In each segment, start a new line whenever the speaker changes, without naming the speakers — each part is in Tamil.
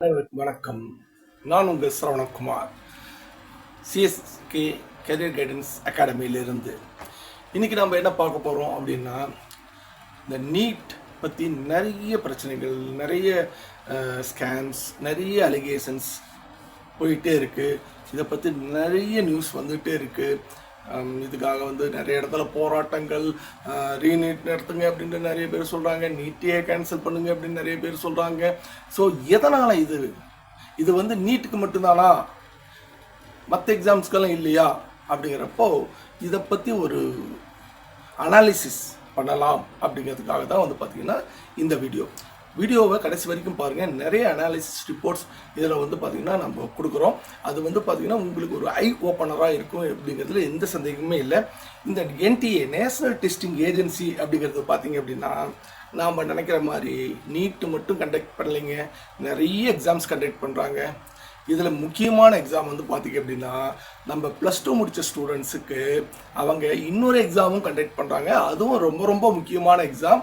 அனைவருக்கும் வணக்கம். நான் உங்கள் சரவணகுமார். சிஎஸ்கே கெரியர் கைடன்ஸ் அகாடமியிலிருந்து இன்றைக்கி நம்ம என்ன பார்க்க போகிறோம் அப்படின்னா இந்த நீட் பற்றி நிறைய பிரச்சனைகள் நிறைய ஸ்கேம்ஸ் நிறைய அலிகேஷன்ஸ் போயிட்டே இருக்குது இதை பற்றி நிறைய நியூஸ் வந்துகிட்டே இருக்குது இதுக்காக வந்து நிறைய இடத்துல போராட்டங்கள் ரீநீட் நடத்துங்க அப்படின்ட்டு நிறைய பேர் சொல்கிறாங்க நீட்டே கேன்சல் பண்ணுங்க அப்படின்னு நிறைய பேர் சொல்கிறாங்க ஸோ எதனால் இது? இது வந்து நீட்டுக்கு மட்டும்தானா? மற்ற எக்ஸாம்ஸ்க்கெல்லாம் இல்லையா? அப்படிங்கிறப்போ இதை பற்றி ஒரு அனாலிசிஸ் பண்ணலாம் அப்படிங்கிறதுக்காக தான் வந்து பார்த்திங்கன்னா இந்த வீடியோ வீடியோவை கடைசி வரைக்கும் பாருங்கள் நிறைய அனாலிசிஸ் ரிப்போர்ட்ஸ் இதில் வந்து பார்த்திங்கன்னா நம்ம கொடுக்குறோம். அது வந்து பார்த்திங்கன்னா உங்களுக்கு ஒரு ஐ ஓப்பனராக இருக்கும் அப்படிங்கிறதுல எந்த சந்தேகமே இல்லை. இந்த என்டிஏ நேஷனல் டெஸ்டிங் ஏஜென்சி அப்படிங்கிறது பார்த்தீங்க அப்படின்னா நாம் நினைக்கிற மாதிரி நீட்டு மட்டும் கண்டக்ட் பண்ணலைங்க. நிறைய எக்ஸாம்ஸ் கண்டக்ட் பண்ணுறாங்க இதில் முக்கியமான எக்ஸாம் வந்து பார்த்திங்க அப்படின்னா நம்ம ப்ளஸ் டூ முடித்த ஸ்டூடெண்ட்ஸுக்கு அவங்க இன்னொரு எக்ஸாமும் கண்டக்ட் பண்ணுறாங்க அதுவும் ரொம்ப ரொம்ப முக்கியமான எக்ஸாம்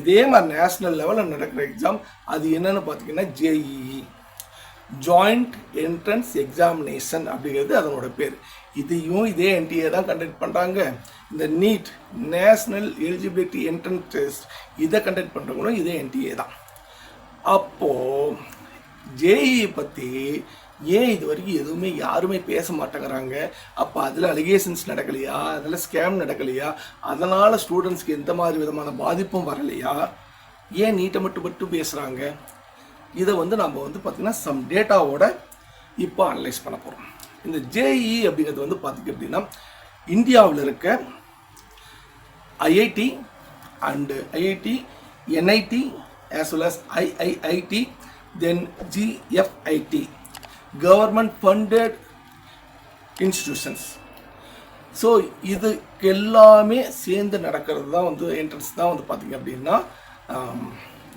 இதே மாதிரி நேஷ்னல் லெவலில் நடக்கிற எக்ஸாம் அது என்னென்னு பார்த்தீங்கன்னா ஜேஇஇ ஜாயிண்ட் என்ட்ரன்ஸ் எக்ஸாமினேஷன் அப்படிங்கிறது அதனோட பேர். இதையும் இதே என்டிஏ தான் கண்டக்ட் பண்ணுறாங்க இந்த NEET national eligibility entrance test இதை கண்டக்ட் பண்ணுறவங்களும் இதே என்டிஏ தான். அப்போது ஜேஇ பற்றி ஏன் இது வரைக்கும் எதுவுமே யாருமே பேச மாட்டேங்கிறாங்க? அப்போ அதில் அலிகேஷன்ஸ் நடக்கலையா? அதில் ஸ்கேம் நடக்கலையா? அதனால் ஸ்டூடெண்ட்ஸ்க்கு எந்த மாதிரி விதமான பாதிப்பும் வரலையா? ஏன் நீட்டை மட்டும் மட்டும் பேசுகிறாங்க இதை வந்து நம்ம வந்து பார்த்திங்கன்னா சம் டேட்டாவோட இப்போ அனலைஸ் பண்ண போகிறோம் இந்த ஜேஇ அப்படிங்கிறது வந்து பார்த்திங்க அப்படின்னா இந்தியாவில் இருக்க IIT and IIT NIT as well as IIIT then GFIT government funded institutions so இது எல்லாமே சேர்ந்து நடக்கிறது தான் வந்து என்ட்ரன்ஸ் தான் வந்து பார்த்திங்க அப்படின்னா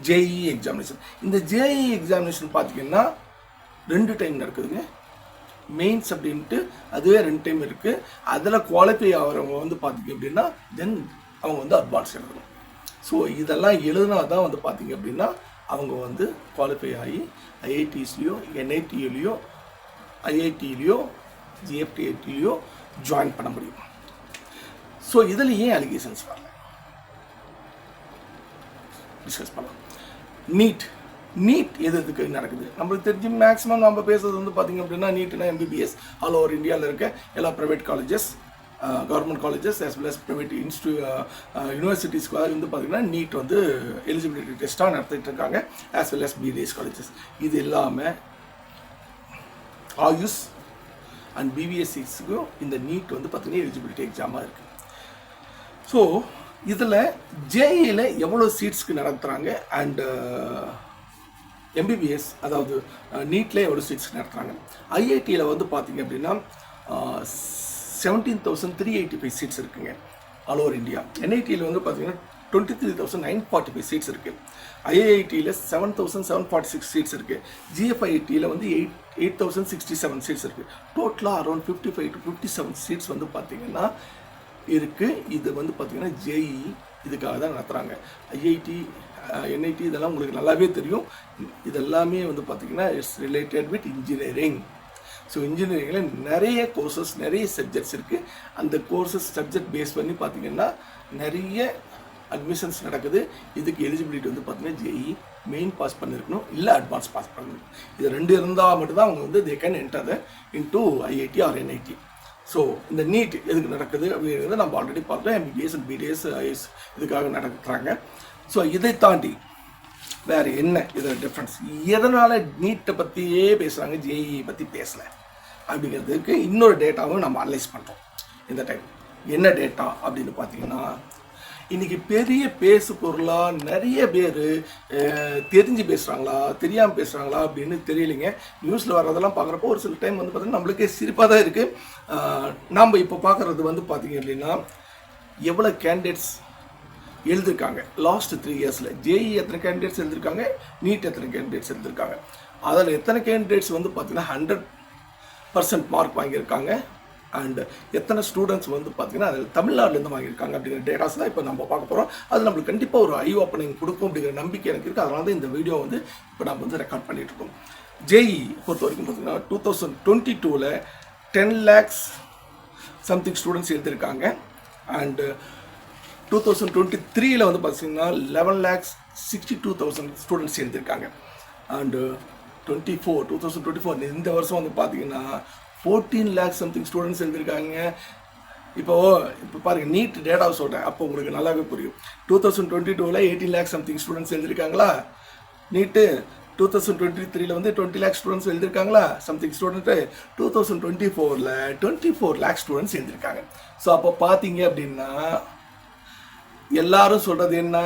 ஜேஇ எக்ஸாமினேஷன் இந்த ஜேஇ எக்ஸாமினேஷன் பார்த்திங்கன்னா ரெண்டு டைம் நடக்குதுங்க. மெயின்ஸ் அப்படின்ட்டு அதுவே ரெண்டு டைம் இருக்குது அதில் குவாலிஃபை ஆகிறவங்க வந்து பார்த்திங்க அப்படின்னா தென் அவங்க வந்து அட்வான்ஸ் எழுதணும். ஸோ இதெல்லாம் எழுதினா தான் வந்து பார்த்திங்க அப்படின்னா அவங்க வந்து குவாலிஃபை ஆகி ஐஐடிஸ்லேயோ என்ஐடியிலையோ ஐஐடியிலையோ ஜிஎஃப்டிஐடிலையோ ஜாயின் பண்ண முடியும். ஸோ இதில் ஏன் அலிகேஷன்ஸ் வரல? டிஸ்கஸ் பண்ணலாம். நீட் நீட் எது எதுக்கு நடக்குது? நம்மளுக்கு தெரிஞ்சு மேக்ஸிமம் நம்ம பேசுறது வந்து பார்த்திங்க அப்படின்னா நீட்னா எம்பிபிஎஸ் ஆல் ஓவர் இந்தியாவில் இருக்க எல்லா private colleges government colleges as well as private இன்ஸ்டி யூனிவர்சிட்டிஸ்க்கு வந்து பார்த்திங்கன்னா நீட் வந்து எலிஜிபிலிட்டி டெஸ்ட்டாக நடத்திட்டு இருக்காங்க as well as BDS colleges இது இல்லாமல் ஆயுஷ் அண்ட் பிபிஎஸ்சிஸ்க்கும் இந்த நீட் வந்து பார்த்திங்கன்னா எலிஜிபிலிட்டி எக்ஸாமாக இருக்குது ஸோ இதில் ஜேஇயில் எவ்வளோ சீட்ஸ்க்கு நடத்துகிறாங்க அண்டு எம்பிபிஎஸ் அதாவது நீட்டில் எவ்வளோ சீட்ஸ் நடத்துகிறாங்க ஐஐடியில் வந்து பார்த்திங்க அப்படின்னா seventeen thousand three eighty five seats இருக்குங்க. ஆல் ஓவர் இந்தியா என்ஐடியில் வந்து பார்த்தீங்கன்னா twenty three thousand nine forty five seats இருக்குது ஐஐடியில் seven thousand seven forty six seats இருக்குது ஜிஎஃப்ஐடியில் வந்து eight eight thousand sixty seven seats இருக்குது டோட்டலாக around fifty five to fifty seven seats வந்து பார்த்தீங்கன்னா இருக்குது இது வந்து பார்த்திங்கன்னா ஜேஇ இதுக்காக தான் நடத்துகிறாங்க ஐஐடி என்ஐடி இதெல்லாம் உங்களுக்கு நல்லாவே தெரியும். இதெல்லாமே வந்து பார்த்திங்கன்னா it's related with engineering so இன்ஜினியரிங்கில் நிறைய கோர்சஸ் நிறைய சப்ஜெக்ட்ஸ் இருக்குது அந்த கோர்சஸ் சப்ஜெக்ட் பேஸ் பண்ணி பார்த்திங்கன்னா நிறைய அட்மிஷன்ஸ் நடக்குது. இதுக்கு எலிஜிபிலிட்டி வந்து பார்த்தீங்கன்னா ஜேஇ மெயின் பாஸ் பண்ணியிருக்கணும் இல்லை அட்வான்ஸ் பாஸ் பண்ணிருக்கணும். இது ரெண்டு இருந்தால் மட்டும்தான் அவங்க வந்து they can enter into IIT or NIT so இந்த நீட் எதுக்கு நடக்குது அப்படிங்கிறத நம்ம ஆல்ரெடி பார்த்தோம். எம்பிபிஎஸ் அண்ட் பிடிஎஸ் ஐஎஸ் இதுக்காக நடக்கிறாங்க ஸோ இதை தாண்டி வேறு என்ன இதில் டிஃப்ரென்ஸ் எதனால் நீட்டை பற்றியே பேசுகிறாங்க ஜேஇ பற்றி பேசலை. அப்படிங்கிறதுக்கு இன்னொரு டேட்டாவும் நம்ம அனலைஸ் பண்ணுறோம் இந்த டைம் என்ன டேட்டா அப்படின்னு பார்த்தீங்கன்னா இன்றைக்கி பெரிய பேசு பொருளாக நிறைய பேர் தெரிஞ்சு பேசுகிறாங்களா தெரியாமல் பேசுகிறாங்களா அப்படின்னு தெரியலைங்க. நியூஸில் வர்றதெல்லாம் பார்க்குறப்போ ஒரு சில டைம் வந்து பார்த்திங்கன்னா நம்மளுக்கே சிரிப்பாக தான் இருக்குது நாம் இப்போ பார்க்குறது வந்து பார்த்திங்க அப்படின்னா எவ்வளோ கேண்டிடேட்ஸ் எழுதியிருக்காங்க லாஸ்ட் த்ரீ இயர்ஸில் ஜேஇ எத்தனை கேண்டிடேட்ஸ் எழுதியிருக்காங்க நீட் எத்தனை கேண்டிடேட்ஸ் எழுதியிருக்காங்க அதில் எத்தனை கேண்டிடேட்ஸ் வந்து பார்த்திங்கன்னா ஹண்ட்ரட் பர்சன்ட் மார்க் வாங்கியிருக்காங்க. அண்ட் எத்தனை ஸ்டூடெண்ட்ஸ் வந்து பார்த்தீங்கன்னா அதில் தமிழ்நாட்டிலேருந்து வாங்கியிருக்காங்க அப்படிங்கிற டேட்டாஸ் தான் இப்போ நம்ம பார்க்க போகிறோம் அது நம்மளுக்கு கண்டிப்பாக ஒரு ஐ ஓப்பனிங் கொடுக்கும் அப்படிங்கிற நம்பிக்கை எனக்கு இருக்குது அதனால தான் இந்த வீடியோ வந்து இப்போ நம்ம வந்து ரெக்கார்ட் பண்ணிகிட்டு இருக்கோம். ஜேஇ பொறுத்த வரைக்கும் பார்த்தீங்கன்னா டூ தௌசண்ட் டுவெண்ட்டி டூவில் டென் லேக்ஸ் சம்திங் ஸ்டூடெண்ட்ஸ் எழுதியிருக்காங்க. அண்டு டூ தௌசண்ட் டுவெண்ட்டி த்ரீயில் வந்து பார்த்தீங்கன்னா eleven lakhs sixty two thousand students சேர்ந்துருக்காங்க. And twenty four two thousand twenty four இந்த வருஷம் வந்து பார்த்தீங்கன்னா ஃபோர்டீன் லேக்ஸ் சம்திங் ஸ்டூடெண்ட்ஸ் எழுதியிருக்காங்க இப்போ இப்போ பாருங்க நீட் டேட்டாவை சொல்கிறேன் அப்போ உங்களுக்கு நல்லாவே புரியும். டூ தௌசண்ட் டுவெண்ட்டி டூவில் எயிட்டீன் லேக்ஸ் சம்திங் ஸ்டூடெண்ட்ஸ் எழுதியிருக்காங்களா நீட்டு டூ தௌசண்ட் டுவெண்ட்டி த்ரீல வந்து twenty lakh students எழுதியிருக்காங்களா something student two thousand twenty ஃபோரில் டுவெண்ட்டி ஃபோர் லேக் ஸ்டூடெண்ட்ஸ் எழுதியிருக்காங்க ஸோ அப்போ பார்த்தீங்க அப்படின்னா எல்லாரும் சொல்கிறது என்ன?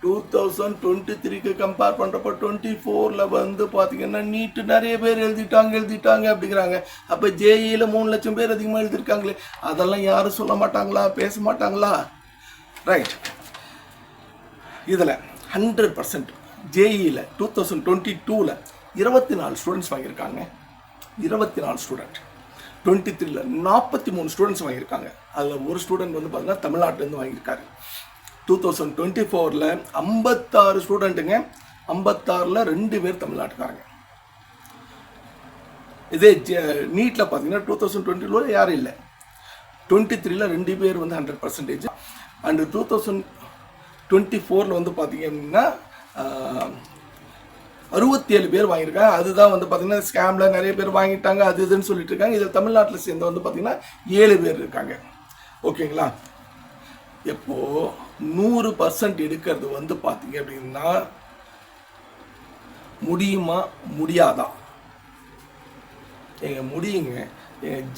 டூ தௌசண்ட் டுவெண்ட்டி த்ரீக்கு கம்பேர் பண்ணுறப்போ டுவெண்ட்டி ஃபோரில் வந்து பார்த்தீங்கன்னா நீட்டு நிறைய பேர் எழுதிட்டாங்க எழுதிட்டாங்க அப்படிங்கிறாங்க. அப்போ ஜேஇயில் மூணு லட்சம் பேர் அதிகமாக எழுதியிருக்காங்களே அதெல்லாம் யாரும் சொல்ல மாட்டாங்களா? பேச மாட்டாங்களா? ரைட் இதில் ஹண்ட்ரட் பர்சன்ட் ஜேஇயில் டூ தௌசண்ட் டுவெண்ட்டி டூவில் இருபத்தி நாலு ஸ்டூடெண்ட்ஸ் வாங்கியிருக்காங்க. இருபத்தி நாலு ஸ்டூடெண்ட் டுவெண்ட்டி த்ரீல நாற்பத்தி மூணு ஸ்டூடெண்ட்ஸ் வாங்கியிருக்காங்க. அதில் ஒரு ஸ்டூடெண்ட் வந்து பார்த்தீங்கன்னா தமிழ்நாட்டிலேருந்து வாங்கியிருக்காரு. டூ தௌசண்ட் டுவெண்ட்டி ஃபோரில் ஐம்பத்தாறு ஸ்டூடெண்ட்டுங்க ஐம்பத்தாறில் ரெண்டு பேர் தமிழ்நாட்டுக்காரங்க. இதே நீட்டில் பார்த்தீங்கன்னா டூ தௌசண்ட் டுவெண்ட்டியில் யாரும் இல்லை. டுவெண்ட்டி த்ரீல ரெண்டு பேர் வந்து hundred percentage and two thousand twenty ஃபோரில் வந்து பார்த்தீங்க அப்படின்னா அறுபத்தி ஏழு பேர் வாங்கியிருக்காங்க. அதுதான் வந்து பார்த்தீங்கன்னா ஸ்கேமில் நிறைய பேர் வாங்கிட்டாங்க அது இதுன்னு சொல்லிட்டு இருக்காங்க. இதில் தமிழ்நாட்டில் சேர்ந்த வந்து பார்த்தீங்கன்னா ஏழு பேர் இருக்காங்க. ஓகேங்களா? எப்போது நூறு பர்சன்ட் எடுக்கிறது வந்து பார்த்தீங்க அப்படின்னா முடியுமா? முடியாதா? எங்க முடியுங்க.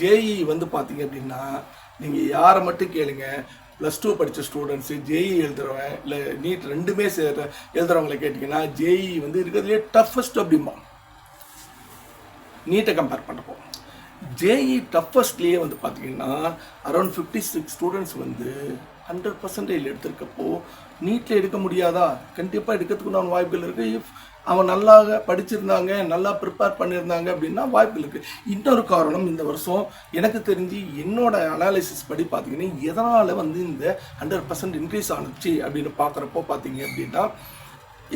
ஜேஇ வந்து பார்த்தீங்க அப்படின்னா நீங்கள் யாரை மட்டும் கேளுங்க. ப்ளஸ் டூ படித்த ஸ்டூடெண்ட்ஸு ஜேஇ எழுதுறவன் இல்லை நீட் ரெண்டுமே சேர எழுதுறவங்களை கேட்டிங்கன்னா ஜேஇ வந்து இருக்கிறதுலே டஃபஸ்ட் அப்படிம்பா. நீட்டை கம்பேர் பண்ணுறப்போ ஜேஇ டஃபஸ்ட்லேயே வந்து பார்த்தீங்கன்னா அரௌண்ட் ஃபிஃப்டி சிக்ஸ் ஸ்டூடெண்ட்ஸ் வந்து ஹண்ட்ரட் பர்சன்டேஜ் எடுத்திருக்கப்போ நீட்டில் எடுக்க முடியாதா? கண்டிப்பாக எடுக்கிறதுக்குண்டான வாய்ப்புகள் இருக்குது இஃப் அவன் நல்லா படிச்சிருந்தாங்க நல்லா ப்ரிப்பேர் பண்ணியிருந்தாங்க அப்படின்னா வாய்ப்புகள் இருக்குது இன்னொரு காரணம் இந்த வருஷம் எனக்கு தெரிஞ்சு என்னோட அனாலிசிஸ் படி பார்த்தீங்கன்னா எதனால் வந்து இந்த ஹண்ட்ரட் பர்சன்ட் இன்க்ரீஸ் ஆனுச்சு அப்படின்னு பார்க்குறப்போ பார்த்தீங்க அப்படின்னா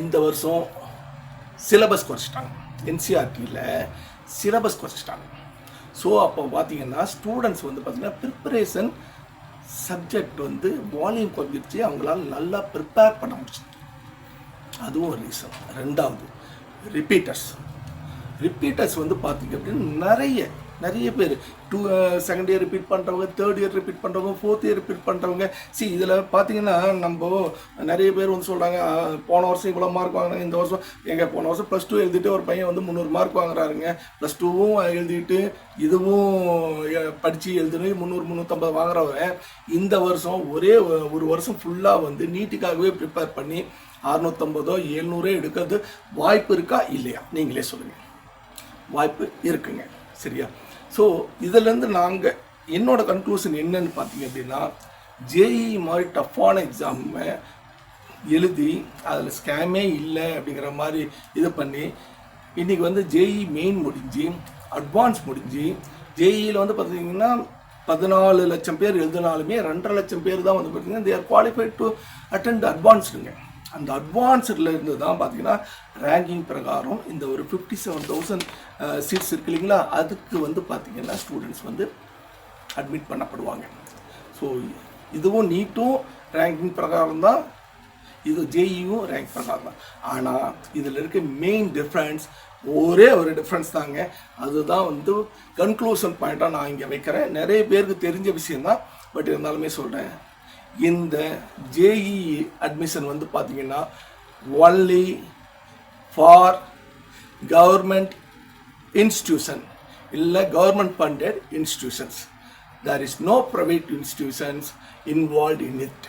இந்த வருஷம் சிலபஸ் குறைச்சிட்டாங்க. என்சிஆர்டியில் சிலபஸ் குறைச்சிட்டாங்க. ஸோ அப்போ பார்த்தீங்கன்னா ஸ்டூடெண்ட்ஸ் வந்து பார்த்தீங்கன்னா ப்ரிப்பரேஷன் சப்ஜெக்ட் வந்து வால்யூம் குறைஞ்சிருச்சு அவங்களால நல்லா ப்ரிப்பேர் பண்ண முடிச்சு அதுவும் ஒரு ரீசன் ரெண்டாவது ரிப்பீட்டர்ஸ் ரிப்பீட்டர்ஸ் வந்து பார்த்தீங்க அப்படின்னா நிறைய நிறைய பேர். To second uh, year repeat பண்ணுறவங்க தேர்ட் இயர் ரிப்பீட் பண்ணுறவங்க ஃபோர்த் இயர் ரிப்பீட் பண்ணுறவங்க சி இதில் பார்த்தீங்கன்னா நம்ம நிறைய பேர் வந்து சொல்கிறாங்க போன வருஷம் இவ்வளோ மார்க் வாங்கினாங்க இந்த வருஷம் எங்கள் போன வருஷம் ப்ளஸ் டூ எழுதிட்டு ஒரு பையன் வந்து முந்நூறு மார்க் வாங்குறாருங்க. ப்ளஸ் டூவும் எழுதிட்டு இதுவும் படித்து எழுதுனு முந்நூறு முந்நூற்றம்பது வாங்குறவன் இந்த வருஷம் ஒரே ஒரு வருஷம் ஃபுல்லாக வந்து நீட்டுக்காகவே ப்ரிப்பேர் பண்ணி அறுநூத்தம்பதோ எழுநூறோ எடுக்கிறது வாய்ப்பு இருக்கா? இல்லையா? நீங்களே சொல்லுங்கள் வாய்ப்பு இருக்குங்க. சரியா? ஸோ இதிலேருந்து நாங்கள் என்னோட கன்க்ளூஷன் என்னன்னு பார்த்தீங்க அப்படின்னா ஜேஇ மாதிரி டஃப்பான எக்ஸாமை எழுதி அதில் ஸ்கேமே இல்லை அப்படிங்கிற மாதிரி இது பண்ணி இன்றைக்கி வந்து ஜேஇ மெயின் முடிஞ்சு அட்வான்ஸ் முடிஞ்சு ஜேஇயில் வந்து பார்த்தீங்கன்னா பதினாலு லட்சம் பேர் எழுதினாலுமே ரெண்டரை லட்சம் பேர் தான் வந்து பார்த்தீங்கன்னா they are qualified to attend அட்வான்ஸ்டுங்க அந்த அட்வான்ஸ்டில் இருந்து தான் பார்த்தீங்கன்னா ரேங்கிங் பிரகாரம் இந்த ஒரு ஃபிஃப்டி செவன் தௌசண்ட் சீட்ஸ் இருக்கு இல்லைங்களா? அதுக்கு வந்து பார்த்தீங்கன்னா ஸ்டூடெண்ட்ஸ் வந்து அட்மிட் பண்ணப்படுவாங்க. ஸோ இதுவும் நீட்டும் ரேங்கிங் பிரகாரம் தான். இது ஜேஇயும் ரேங்க் பிரகாரம் தான். ஆனால் இதில் இருக்க மெயின் டிஃப்ரென்ஸ் ஒரே ஒரு டிஃப்ரென்ஸ் தாங்க. அதுதான் வந்து கன்க்ளூஷன் பாயிண்ட்டாக நான் இங்கே வைக்கிறேன். நிறைய பேருக்கு தெரிஞ்ச விஷயந்தான் பட் இருந்தாலுமே சொல்கிறேன் இந்த ஜேஇ அட்மிஷன் வந்து பார்த்தீங்கன்னா ஒன்லி ஃபார் கவர்மெண்ட் இன்ஸ்டியூஷன் இல்லை government funded institutions there is no private institutions involve in it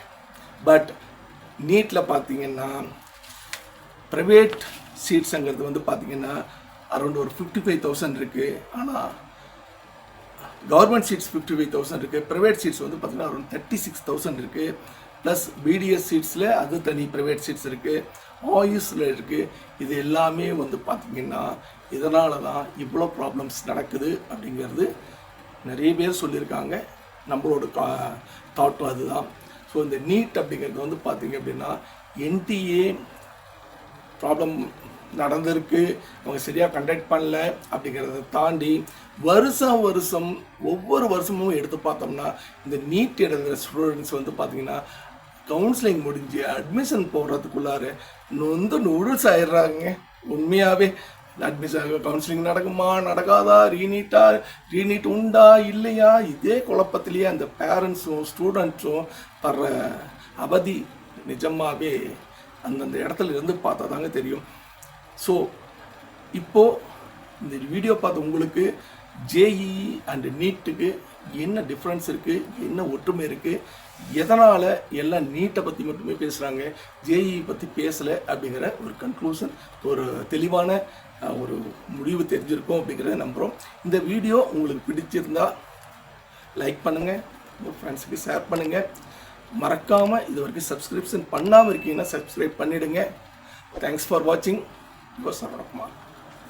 but நீட்டில் பார்த்தீங்கன்னா ப்ரைவேட் சீட்ஸுங்கிறது வந்து பார்த்தீங்கன்னா அரௌண்ட் ஒரு ஃபிஃப்டி ஃபைவ் தௌசண்ட் இருக்குது ஆனால் government seats fifty five thousand இருக்குது ப்ரைவேட் சீட்ஸ் வந்து பார்த்தீங்கன்னா ஒரு தேர்ட்டி சிக்ஸ் தௌசண்ட் இருக்குது ப்ளஸ் பிடிஎஸ் சீட்ஸில் அது தனி ப்ரைவேட் சீட்ஸ் இருக்குது ஆயுஸில் இருக்குது இது எல்லாமே வந்து பார்த்திங்கன்னா இதனால தான் இவ்வளோ ப்ராப்ளம்ஸ் நடக்குது அப்படிங்கிறது நிறைய பேர் சொல்லியிருக்காங்க. நம்மளோட கா தாட்டும் அதுதான். ஸோ இந்த நீட் அப்படிங்கிறது வந்து பார்த்திங்க அப்படின்னா என்டிஏ ப்ராப்ளம் நடந்திருக்கு. அவங்க சரியாக கண்டக்ட் பண்ணல அப்படிங்கிறத தாண்டி வருஷம் வருஷம் ஒவ்வொரு வருஷமும் எடுத்து பார்த்தோம்னா இந்த நீட் எழுதுகிற ஸ்டூடெண்ட்ஸ் வந்து பார்த்தீங்கன்னா கவுன்சிலிங் முடிஞ்சு அட்மிஷன் போடுறதுக்குள்ளார நொந்து நூடுல்ஸ் ஆயிடுறாங்க. உண்மையாகவே அட்மிஷன் கவுன்சிலிங் நடக்குமா நடக்காதா ரீநீட்டா ரீநீட் உண்டா இல்லையா? இதே குழப்பத்திலேயே அந்த பேரண்ட்ஸும் ஸ்டூடெண்ட்ஸும் படுற அவதி நிஜமாகவே அந்தந்த இடத்துல இருந்து பார்த்தா தாங்க தெரியும். ஸோ இப்போது இந்த வீடியோ பார்த்த உங்களுக்கு ஜேஇஇ அண்டு நீட்டுக்கு என்ன டிஃப்ரென்ஸ் இருக்குது என்ன ஒற்றுமை இருக்குது எதனால் எல்லாம் நீட்டை பற்றி மட்டுமே பேசுகிறாங்க ஜேஇ பற்றி பேசலை அப்படிங்கிற ஒரு கன்க்ளூஷன் ஒரு தெளிவான ஒரு முடிவு தெரிஞ்சிருக்கோம் அப்படிங்கிறத நம்புகிறோம் இந்த வீடியோ உங்களுக்கு பிடிச்சிருந்தா லைக் பண்ணுங்கள் உங்கள் ஃப்ரெண்ட்ஸுக்கு ஷேர் பண்ணுங்கள் மறக்காமல் இது வரைக்கும் சப்ஸ்கிரிப்ஷன் பண்ணாமல் இருக்கீங்கன்னா சப்ஸ்கிரைப் பண்ணிவிடுங்க தேங்க்ஸ் ஃபார் வாட்சிங் யுவர் சரவணகுமார்